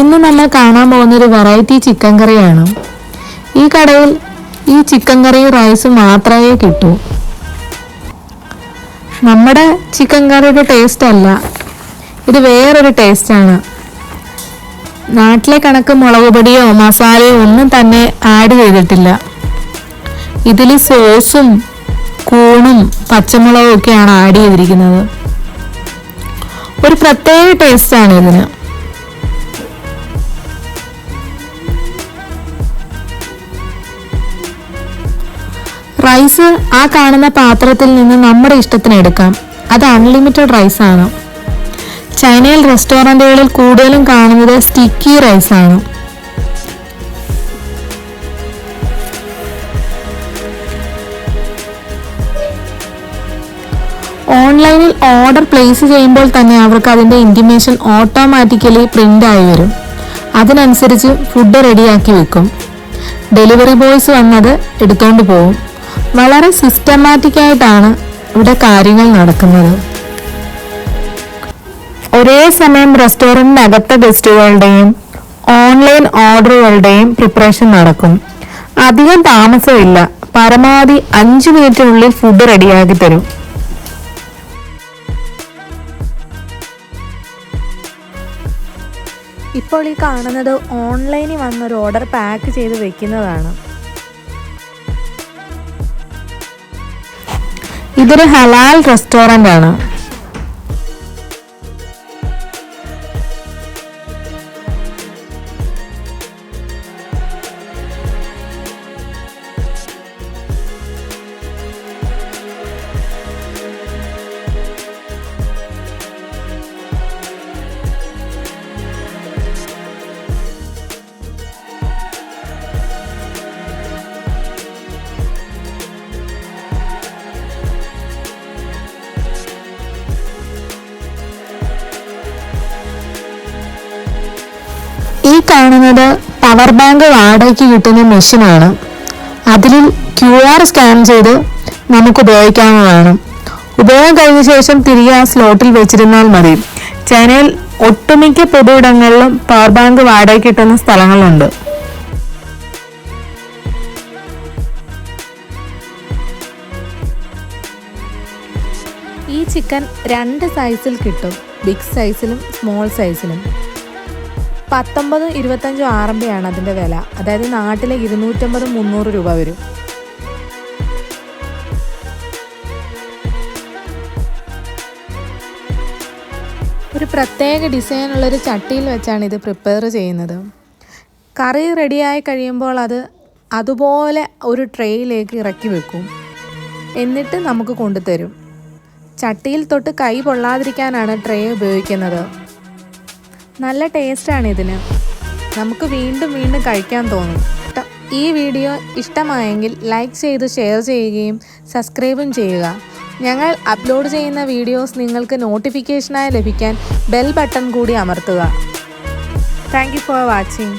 ഇന്ന് നമ്മൾ കാണാൻ പോകുന്ന ഒരു വെറൈറ്റി ചിക്കൻ കറിയാണ് ഈ കടയിൽ ഈ ചിക്കൻ കറിയും റൈസും മാത്രമേ കിട്ടൂ. നമ്മുടെ ചിക്കൻ കറിയുടെ ടേസ്റ്റ് അല്ല. ഇത് വേറൊരു ടേസ്റ്റാണ് നാട്ടിലെ കണക്ക് മുളക് പൊടിയോ മസാലയോ ഒന്നും തന്നെ ആഡ് ചെയ്തിട്ടില്ല. ഇതിൽ സോസും കൂണും പച്ചമുളകും ഒക്കെയാണ് ആഡ് ചെയ്തിരിക്കുന്നത്. ഒരു പ്രത്യേക ടേസ്റ്റാണ് ഇതിന്. റൈസ് ആ കാണുന്ന പാത്രത്തിൽ നിന്ന് നമ്മുടെ ഇഷ്ടത്തിന് എടുക്കാം. അത് അൺലിമിറ്റഡ് റൈസ് ആണ്. ചൈനയിൽ റെസ്റ്റോറന്റുകളിൽ കൂടുതലും കാണുന്നത് സ്റ്റിക്കി റൈസ് ആണ്. ഓൺലൈനിൽ ഓർഡർ പ്ലേസ് ചെയ്യുമ്പോൾ തന്നെ അവർക്ക് അതിന്റെ ഇന്റിമേഷൻ ഓട്ടോമാറ്റിക്കലി പ്രിന്റ് ആയി വരും. അതിനനുസരിച്ച് ഫുഡ് റെഡിയാക്കി വെക്കും. ഡെലിവറി ബോയ്സ് വന്നത് എടുത്തോണ്ട് പോകും വളരെ സിസ്റ്റമാറ്റിക്കായിട്ടാണ് ഇവിടെ കാര്യങ്ങൾ നടക്കുന്നത്. ഒരേ സമയം റെസ്റ്റോറന്റിനകത്തെ ഗസ്റ്റുകളുടെയും ഓൺലൈൻ ഓർഡറുകളുടെയും പ്രിപ്പറേഷൻ നടക്കും. അധികം താമസമില്ല. പരമാവധി അഞ്ച് മിനിറ്റിനുള്ളിൽ ഫുഡ് റെഡിയാക്കി തരും. ഇപ്പോൾ ഈ കാണുന്നത് ഓൺലൈനിൽ വന്നൊരു ഓർഡർ പാക്ക് ചെയ്ത് വെക്കുന്നതാണ്. ഇതൊരു ഹലാൽ റെസ്റ്റോറന്റ് ആണ്. ഈ കാണുന്നത് പവർ ബാങ്ക് വാടകയ്ക്ക് കിട്ടുന്ന മെഷീനാണ്. അതിൽ ക്യു ആർ സ്കാൻ ചെയ്ത് നമുക്ക് ഉപയോഗിക്കാവുന്നതാണ്. ഉപയോഗം കഴിഞ്ഞ ശേഷം തിരികെ ആ സ്ലോട്ടിൽ വെച്ചിരുന്നാൽ മതി. ചൈനയിൽ ഒട്ടുമിക്ക പൊതുയിടങ്ങളിലും പവർ ബാങ്ക് വാടകയ്ക്ക് കിട്ടുന്ന സ്ഥലങ്ങളുണ്ട്. ഈ ചിക്കൻ രണ്ട് സൈസിൽ കിട്ടും. ബിഗ് സൈസിലും സ്മോൾ സൈസിലും പത്തൊമ്പതും ഇരുപത്തഞ്ചും ആർ എം ആണ് അതിന്റെ വില. അതായത് നാട്ടിലെ ഇരുന്നൂറ്റമ്പതും മുന്നൂറ് രൂപ വരും. ഒരു പ്രത്യേക ഡിസൈനുള്ളൊരു ചട്ടിയിൽ വെച്ചാണ് ഇത് പ്രിപ്പയർ ചെയ്യുന്നത്. കറി റെഡിയായി കഴിയുമ്പോൾ അത് അതുപോലെ ഒരു ട്രേയിലേക്ക് ഇറക്കി വെക്കും. എന്നിട്ട് നമുക്ക് കൊണ്ടുതരും. ചട്ടിയിൽ തൊട്ട് കൈ പൊള്ളാതിരിക്കാനാണ് ട്രേ ഉപയോഗിക്കുന്നത്. നല്ല ടേസ്റ്റാണ് ഇതിന്. നമുക്ക് വീണ്ടും വീണ്ടും കഴിക്കാൻ തോന്നും. ഈ വീഡിയോ ഇഷ്ടമായെങ്കിൽ ലൈക്ക് ചെയ്ത് ഷെയർ ചെയ്യുകയും സബ്സ്ക്രൈബും ചെയ്യുക. ഞങ്ങൾ അപ്ലോഡ് ചെയ്യുന്ന വീഡിയോസ് നിങ്ങൾക്ക് നോട്ടിഫിക്കേഷനായി ലഭിക്കാൻ ബെൽ ബട്ടൺ കൂടി അമർത്തുക. Thank for watching